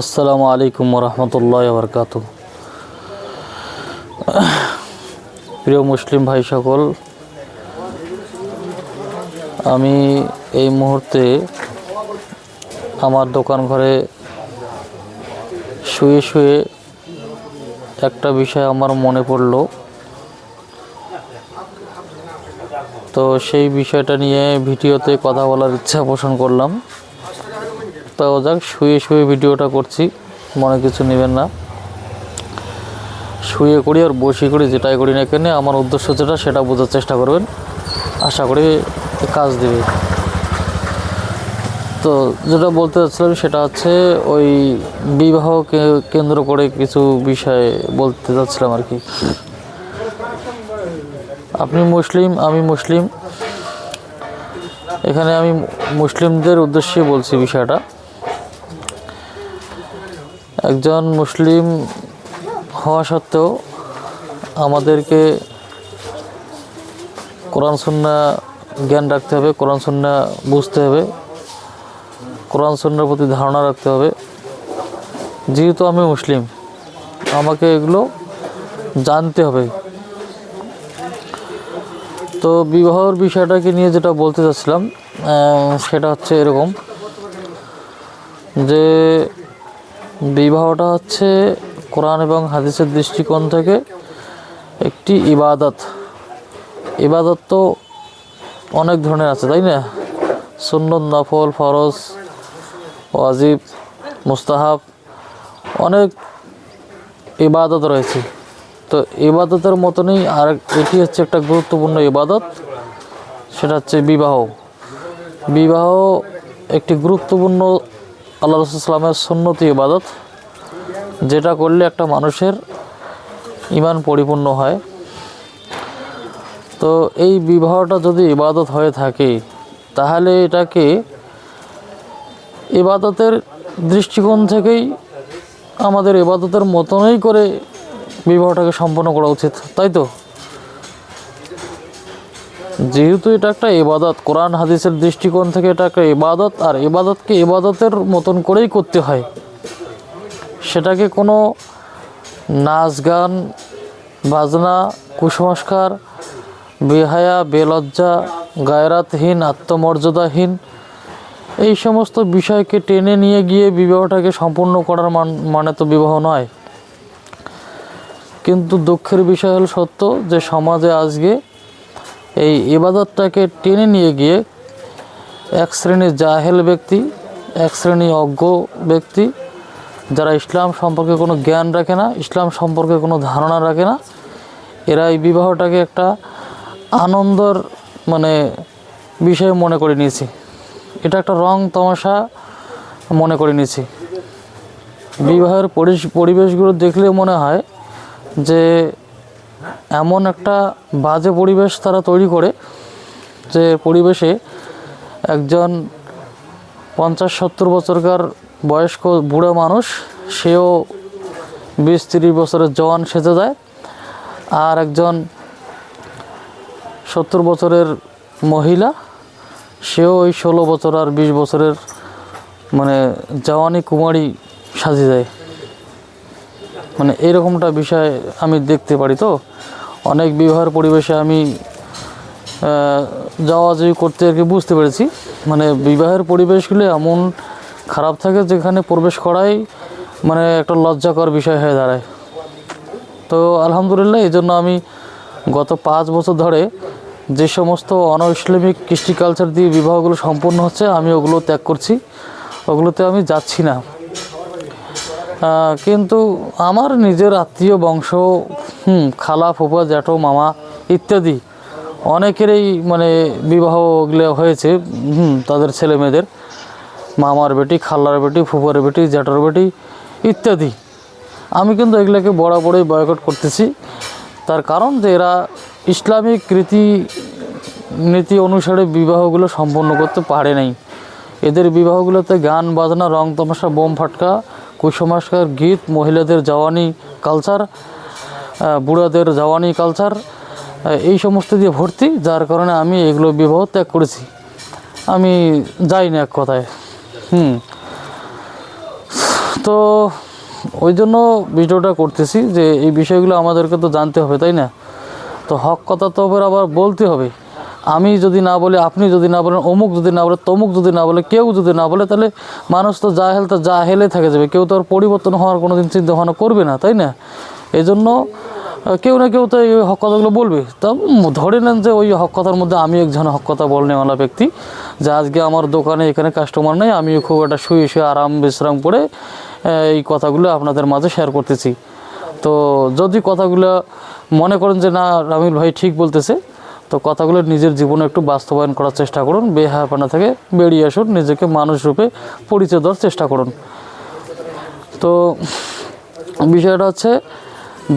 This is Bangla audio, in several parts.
আসসালামু আলাইকুম রহমতুল্লাহ বরকাত প্রিয় মুসলিম ভাই সকল, আমি এই মুহূর্তে আমার দোকান ঘরে শুয়ে শুয়ে একটা বিষয় আমার মনে পড়ল। তো সেই বিষয়টা নিয়ে ভিডিওতে কথা বলার ইচ্ছা পোষণ করলাম। তো যাক, শুয়ে শুয়ে ভিডিওটা করছি, মনে কিছু নেবেন না। শুয়ে করি আর বসে করি, যেটাই করি না কেন, আমার উদ্দেশ্য যেটা, সেটা বোঝার চেষ্টা করবেন। আশা করি কাজ দেবে। তো যেটা বলতে চাচ্ছিলাম, সেটা হচ্ছে ওই বিবাহকে কেন্দ্র করে কিছু বিষয়ে বলতে চাচ্ছিলাম আর কি। আপনি মুসলিম, আমি মুসলিম। এখানে আমি মুসলিমদের উদ্দেশ্যে বলছি বিষয়টা। একজন মুসলিম হওয়া সত্ত্বেও আমাদেরকে কোরআন, সুন্না জ্ঞান রাখতে হবে, কোরআন, সুন্না বুঝতে হবে, কোরআন, সুন্নার প্রতি ধারণা রাখতে হবে। যেহেতু আমি মুসলিম, আমাকে এগুলো জানতে হবে। তো বিবাহর বিষয়টাকে নিয়ে যেটা বলতে চাচ্ছিলাম সেটা হচ্ছে এরকম যে বিবাহটা হচ্ছে কোরআন এবং হাদিসের দৃষ্টিকোণ থেকে একটি ইবাদত। ইবাদত তো অনেক ধরনের আছে, তাই না? সুন্নত, নফল, ফরজ, ওয়াজিব, মুস্তাহাব, অনেক ইবাদত রয়েছে। তো ইবাদতের মতনই আর এটি হচ্ছে একটা গুরুত্বপূর্ণ ইবাদত, সেটা হচ্ছে বিবাহ। বিবাহ একটি গুরুত্বপূর্ণ আল্লাহ রসুলামের সুন্নতি ইবাদত, যেটা করলে একটা মানুষের ইমান পরিপূর্ণ হয়। তো এই বিবাহটা যদি ইবাদত হয়ে থাকে, তাহলে এটাকে ইবাদতের দৃষ্টিকোণ থেকেই আমাদের ইবাদতের মতনই করে বিবাহটাকে সম্পন্ন করা উচিত, তাই তো? যেহেতু এটা একটা ইবাদত, কোরআন, হাদিসের দৃষ্টিকোণ থেকে এটা একটা ইবাদত, আর ইবাদতকে ইবাদতের মতন করেই করতে হয়। সেটাকে কোনো নাচ গান, বাজনা, কুসংস্কার, বেহায়া, বেলজ্জা, গায়রাতহীন, আত্মমর্যাদাহীন, এই সমস্ত বিষয়কে টেনে নিয়ে গিয়ে বিবাহটাকে সম্পূর্ণ করার মান মানে তো বিবাহ নয়। কিন্তু দুঃখের বিষয় হল সত্য যে সমাজে আজকে এই ইবাদতটাকে টেনে নিয়ে গিয়ে এক শ্রেণির জাহেল ব্যক্তি, এক শ্রেণি অজ্ঞ ব্যক্তি, যারা ইসলাম সম্পর্কে কোনো জ্ঞান রাখে না, ইসলাম সম্পর্কে কোনো ধারণা রাখে না, এরা এই বিবাহটাকে একটা আনন্দর মানে বিষয় মনে করে নিয়েছি। এটা একটা রং তমাশা মনে করে নিয়েছি। বিবাহের পরিবেশগুলো দেখলে মনে হয় যে এমন একটা বাজে পরিবেশ তারা তৈরি করে যে পরিবেশে একজন পঞ্চাশ সত্তর বছরকার বয়স্ক বুড়ো মানুষ, সেও বিশ তিরিশ বছরের জওয়ান সেজে যায় আর একজন সত্তর বছরের মহিলা, সেও ওই ষোলো বছর আর বিশ বছরের মানে জওয়ানি কুমারী সাজে যায় মানে এরকমটা বিষয় আমি দেখতে পারি তো। অনেক বিবাহের পরিবেশে আমি যাওয়া যাওয়ি করতে আর কি বুঝতে পেরেছি। মানে বিবাহের পরিবেশগুলো এমন খারাপ থাকে যেখানে প্রবেশ করাই মানে একটা লজ্জাকর বিষয় হয়ে দাঁড়ায়। তো আলহামদুলিল্লাহ এই জন্য আমি গত পাঁচ বছর ধরে যে সমস্ত অন ইসলামিক কৃষ্টি কালচার দিয়ে বিবাহগুলো সম্পূর্ণ হচ্ছে, আমি ওগুলো ত্যাগ করছি। ওগুলোতে আমি যাচ্ছি না। কিন্তু আমার নিজের আত্মীয় বংশ, হুম, খালা, ফুফা, জ্যাঠো, মামা ইত্যাদি অনেকেরই মানে বিবাহ হয়েছে, হুম, তাদের ছেলে মেয়েদের। মামার বেটি, খালার বেটি, ফুফার বেটি, জ্যাঠার বেটি ইত্যাদি। আমি কিন্তু এগুলোকে বরাবরই বয়কট করতেছি। তার কারণ যে এরা ইসলামিক রীতি, নীতি অনুসারে বিবাহগুলো সম্পন্ন করতে পারে নাই। এদের বিবাহগুলোতে গান, বাজনা, রং, তামাশা, বোম, ফাটকা কুসংস্কার, গীত, মহিলাদের জওয়ানি কালচার বুড়াদের জওয়ানি কালচার এই সমস্ত দিয়ে ভর্তি, যার কারণে আমি এগুলো বিবাহ ত্যাগ করেছি। আমি যাই না এক কথায়। হুম। তো ওই জন্য ভিডিওটা করতেছি যে এই বিষয়গুলো আমাদেরকে তো জানতে হবে, তাই না? তো হক কথা তো আবার বলতে হবে। আমি যদি না বলি, আপনি যদি না বলেন, অমুক যদি না বলে, তমুক যদি না বলে, কেউ যদি না বলে, তাহলে মানুষ তো যা হেল তো যা হেলে থেকে যাবে। কেউ তো আর পরিবর্তন হওয়ার কোনো দিন চিন্তা ভাবনা করবে না, তাই না? এই জন্য কেউ না কেউ তো এই হক কথাগুলো বলবে। তা ধরে নেন যে ওই হক কথার মধ্যে আমি একজন হক কথা বলনেওয়ালা ব্যক্তি, যে আজকে আমার দোকানে এখানে কাস্টমার নেই, আমিও খুব একটা শুয়ে শুয়ে আরাম, বিশ্রাম করে এই কথাগুলো আপনাদের মাঝে শেয়ার করতেছি। তো যদি কথাগুলো মনে করেন যে, না, রামিল ভাই ঠিক বলতেছে তো কথাগুলো নিজের জীবনে একটু বাস্তবায়ন করার চেষ্টা করুন বেহাপানা থেকে বেরিয়ে আসুন, নিজেকে মানুষ রূপে পরিচয় দেওয়ার চেষ্টা করুন। তো বিষয়টা হচ্ছে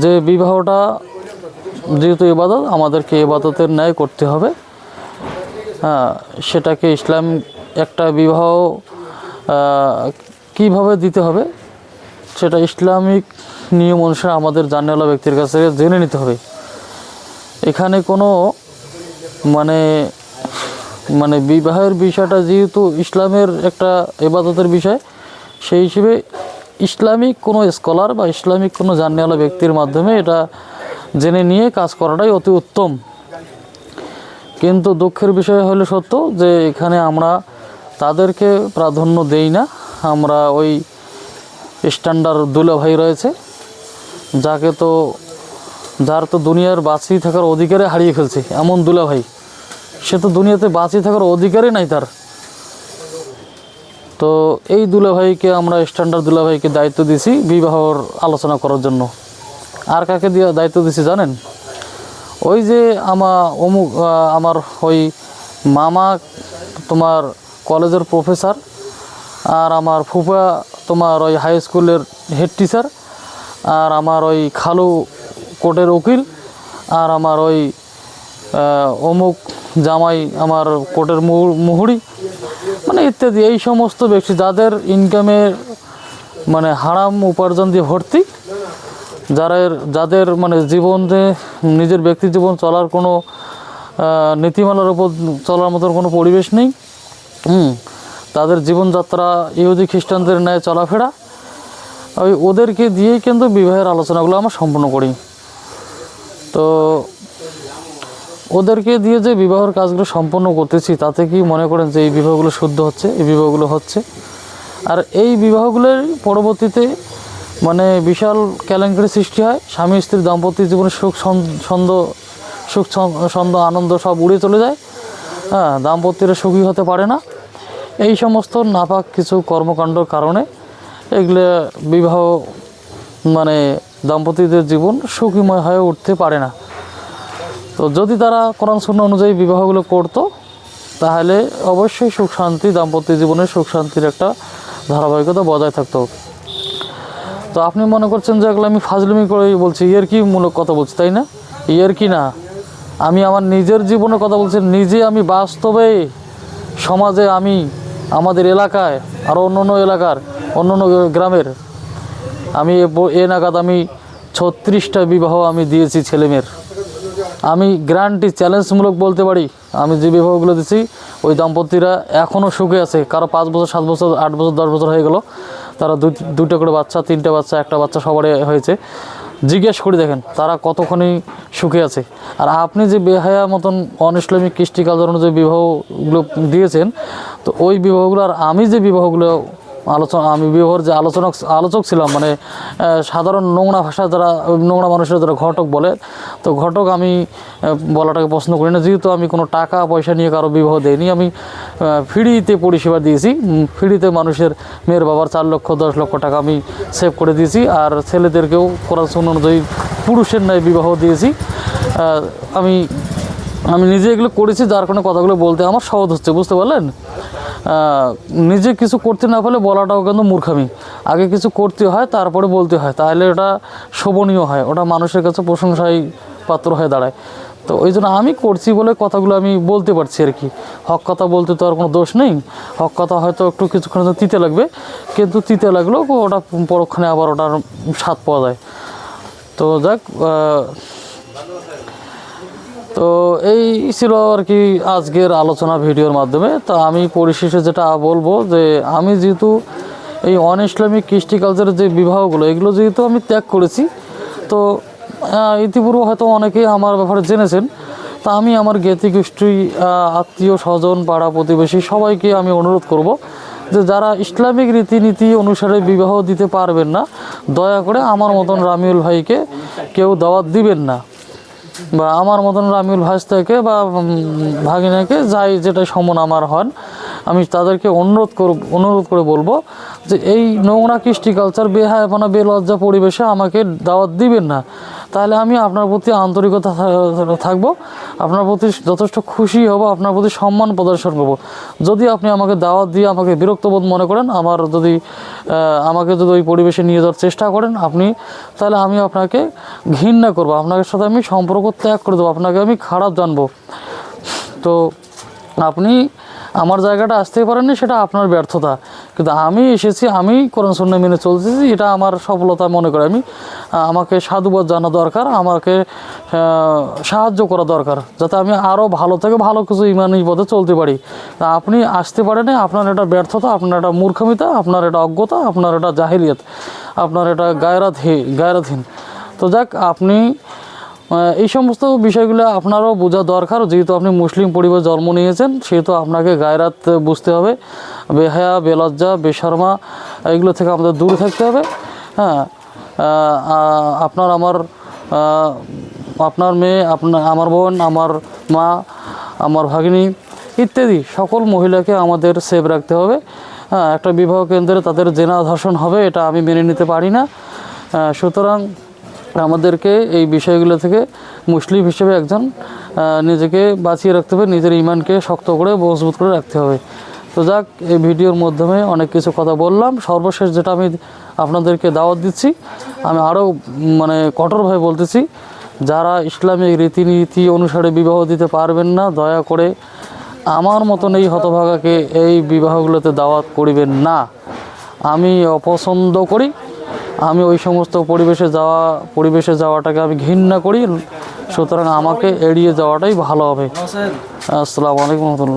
যে বিবাহটা যেহেতু এবাদত, আমাদেরকে এবাদতের ন্যায় করতে হবে। হ্যাঁ সেটাকে ইসলাম একটা বিবাহ কীভাবে দিতে হবে? সেটা ইসলামিক নিয়ম অনুসারে আমাদের জানিয়ালা ব্যক্তির কাছ থেকে জেনে নিতে হবে। এখানে কোনো মানে মানে বিবাহের বিষয়টা যেহেতু ইসলামের একটা এবাদতের বিষয়, সেই হিসেবে ইসলামিক কোনো স্কলার বা ইসলামিক কোনো জানিয়ালা ব্যক্তির মাধ্যমে এটা জেনে নিয়ে কাজ করাটাই অতি উত্তম। কিন্তু দুঃখের বিষয় হলো সত্য যে, এখানে আমরা তাদেরকে প্রাধান্য দেই না। আমরা ওই স্ট্যান্ডার্ড দুলাভাই রয়েছে, যাকে তো যার তো দুনিয়ার বাঁচিয়ে থাকার অধিকারে হারিয়ে ফেলছে, এমন দুলাভাই সে তো দুনিয়াতে বাঁচিয়ে থাকার অধিকারই নাই তার। তো এই দুলাভাইকে আমরা স্ট্যান্ডার্ড দুলাভাইকে দায়িত্ব দিছি বিবাহর আলোচনা করার জন্য। আর কাকে দিয়ে দায়িত্ব দিছি জানেন? ওই যে আমার অমুক আমার ওই মামা তোমার কলেজের প্রফেসর, আর আমার ফুফা তোমার ওই হাই স্কুলের হেড টিচার আর আমার ওই খালু কোর্টের উকিল আর আমার ওই অমুক জামাই আমার কোর্টের মুহু- মুহুরি। মানে ইত্যাদি, এই সমস্ত ব্যক্তি যাদের ইনকামের মানে হারাম উপার্জন দিয়ে ভর্তি, যারা যাদের মানে জীবনে নিজের ব্যক্তি জীবন চলার কোনো নীতিমালার উপর চলার মতন কোনো পরিবেশ নেই তাদের জীবনযাত্রা ইহুদি খ্রিস্টানদের ন্যায় চলাফেরা, ওই ওদেরকে দিয়েই কিন্তু বিবাহের আলোচনাগুলো আমরা সম্পন্ন করি। তো ওদেরকে দিয়ে যে বিবাহের কাজগুলো সম্পন্ন করতেছি, তাতে কি মনে করেন যে এই বিবাহগুলো শুদ্ধ হচ্ছে? এই বিবাহগুলো হচ্ছে। আর এই বিবাহগুলোর পরবর্তীতে মানে বিশাল কেলেঙ্কারি সৃষ্টি হয়। স্বামী স্ত্রীর দাম্পত্য জীবনে সুখ ছন্দ, সুখ, ছন- ছন্দ, আনন্দ সব উড়ে চলে যায়। হ্যাঁ দাম্পত্যের সুখী হতে পারে না। এই সমস্ত নাপাক কিছু কর্মকাণ্ডর কারণে এগুলো বিবাহ মানে দাম্পত্যদের জীবন সুখীময় হয়ে উঠতে পারে না। তো যদি তারা কোরআন শূন্য অনুযায়ী বিবাহগুলো করতো, তাহলে অবশ্যই সুখ শান্তি, দাম্পত্য জীবনে সুখ শান্তির একটা ধারাবাহিকতা বজায় থাকতো। তো আপনি মনে করছেন যে এগুলো আমি ফাজলিমি করে বলছি, ইয়ের কি মূলক কথা বলছি, তাই না? ইয়ের কি না? আমি আমার নিজের জীবনের কথা বলছি, নিজে আমি বাস্তবে সমাজে আমি, আমাদের এলাকায়, আর অন্য অন্য এলাকার অন্য অন্য গ্রামের আমি এ নাগাদ আমি ছত্রিশটা বিবাহ আমি দিয়েছি ছেলেমেয়ের। আমি গ্যারান্টি চ্যালেঞ্জমূলক বলতে পারি, আমি যে বিবাহগুলো দিচ্ছি ওই দম্পতিরা এখনও সুখে আছে। কারও পাঁচ বছর, সাত বছর, আট বছর, দশ বছর হয়ে গেল। তারা দুটো করে বাচ্চা, তিনটে বাচ্চা, একটা বাচ্চা সবারই হয়েছে। জিজ্ঞেস করে দেখেন, তারা কতক্ষণই সুখে আছে। আর আপনি যে বেহায়া মতন অন ইসলামিক কৃষ্টি কালচার অনুযায়ী বিবাহগুলো দিয়েছেন, তো ওই বিবাহগুলো আর আমি যে বিবাহগুলো আলোচনা, আমি বিবাহর যে আলোচনা আলোচক ছিলাম মানে সাধারণ নোংরা ভাষা যারা, নোংরা মানুষের যারা ঘটক বলে, তো ঘটক আমি বলাটাকে পছন্দ করি না। যেহেতু আমি কোনো টাকা, পয়সা নিয়ে কারও বিবাহ দেইনি, আমি ফ্রিতে পরিষেবা দিয়েছি। ফ্রিতে মানুষের মেয়ের বাবার চার লক্ষ, দশ লক্ষ টাকা আমি সেভ করে দিয়েছি। আর ছেলেদেরকেও কোরআন সুন্নাহ অনুযায়ী পুরুষের ন্যায় বিবাহ দিয়েছি। আমি আমি নিজে এগুলো করেছি, যার কারণে কথাগুলো বলতে আমার সহজ হচ্ছে, বুঝতে পারলেন? নিজে কিছু করতে না পারলে বলাটাও কিন্তু মূর্খামি। আগে কিছু করতে হয়, তারপরে বলতে হয়। তাহলে ওটা শোভনীয় হয়, ওটা মানুষের কাছে প্রশংসায় পাত্র হয়ে দাঁড়ায়। তো ওই জন্য আমি করছি বলে কথাগুলো আমি বলতে পারছি আর কি। হক কথা বলতে তো আর কোনো দোষ নেই। হক কথা হয়তো একটু কিছুক্ষণ তিতে লাগবে, কিন্তু তিতে লাগলেও ওটা পরক্ষণে আবার ওটার স্বাদ পাওয়া যায়। তো যাক তো এই ছিল আর কি আজকের আলোচনা ভিডিওর মাধ্যমে। তো আমি পরিশেষে যেটা বলব যে আমি যেহেতু এই অন ইসলামিক কৃষ্টি কালচারের যে বিবাহগুলো, এগুলো যেহেতু আমি ত্যাগ করেছি, তো ইতিপূর্বে হয়তো অনেকেই আমার ব্যাপারে জেনেছেন। তা আমি আমার জ্ঞাতি গোষ্ঠী আত্মীয় স্বজন, পাড়া প্রতিবেশী সবাইকে আমি অনুরোধ করব যে যারা ইসলামিক রীতিনীতি অনুসারে বিবাহ দিতে পারবেন না, দয়া করে আমার মতন রামিউল ভাইকে কেউ দাওয়াত দিবেন না। বা আমার মতন রামিউল থেকে বা ভাগিনাকে যাই যেটা সমন আমার হন, আমি তাদেরকে অনুরোধ করব, অনুরোধ করে বলব যে এই নোংরা কৃষ্টি কালচার বেহায়াপনা, বেলজ্জা পরিবেশে আমাকে দাওয়াত দিবেন না। তাহলে আমি আপনার প্রতি আন্তরিকতা থাকব। আপনার প্রতি যথেষ্ট খুশি হব, আপনার প্রতি সম্মান প্রদর্শন করব। যদি আপনি আমাকে দাওয়াত দিয়ে আমাকে বিরক্তবোধ মনে করেন, আমার যদি আমাকে যদি ওই পরিবেশে নিয়ে যাওয়ার চেষ্টা করেন আপনি, তাহলে আমি আপনাকে ঘৃণা করব। আপনার সাথে আমি সম্পর্ক ত্যাগ করে দেবো, আপনাকে আমি খারাপ জানব। তো আপনি আমার জায়গাটা আসতেই পারেননি, সেটা আপনার ব্যর্থতা। কিন্তু আমি এসেছি, আমি কোরআন শূন্য মেনে চলতেছি, এটা আমার সফলতা মনে করে। আমি আমাকে সাধুবাদ জানা দরকার, আমাকে সাহায্য করা দরকার, যাতে আমি আরও ভালো থেকে ভালো কিছু ইমানি পথে চলতে পারি। আপনি আসতে পারেনি আপনার এটা ব্যর্থতা, আপনার এটা মূর্খমিতা, আপনার এটা অজ্ঞতা, আপনার এটা জাহিলিয়ত, আপনার এটা গায়রাতহি গায়রাতহীন। তো যাক, আপনি এই সমস্ত বিষয়গুলো আপনারও বোঝা দরকার, যেহেতু আপনি মুসলিম পরিবার জন্ম নিয়েছেন, সেহেতু আপনাকে গায়রাত বুঝতে হবে। বেহায়া, বেলজ্জা, বেশর্মা, এগুলো থেকে আমাদের দূরে থাকতে হবে। হ্যাঁ আপনার আমার আপনার মেয়ে আপনার আমার বোন, আমার মা, আমার ভাগিনী ইত্যাদি সকল মহিলাকে আমাদের সেভ রাখতে হবে। হ্যাঁ একটা বিবাহ কেন্দ্রে তাদের জেনা ধর্ষণ হবে, এটা আমি মেনে নিতে পারি না। সুতরাং আমাদেরকে এই বিষয়গুলো থেকে মুসলিম হিসেবে একজন নিজেকে বাঁচিয়ে রাখতে হবে, নিজের ইমানকে শক্ত করে, মজবুত করে রাখতে হবে। তো যাক, এই ভিডিওর মাধ্যমে অনেক কিছু কথা বললাম। সর্বশেষ যেটা আমি আপনাদেরকে দাওয়াত দিচ্ছি, আমি আরও মানে কঠোরভাবে বলতেছি, যারা ইসলামিক রীতিনীতি অনুসারে বিবাহ দিতে পারবেন না, দয়া করে আমার মতন এই হতভাগাকে এই বিবাহগুলোতে দাওয়াত করিবেন না। আমি অপছন্দ করি আমি ওই সমস্ত পরিবেশে যাওয়া পরিবেশে যাওয়াটাকে আমি ঘৃণা করি। সুতরাং আমাকে এড়িয়ে যাওয়াটাই ভালো হবে। আসসালামু আলাইকুম রহমতুল্লাহ।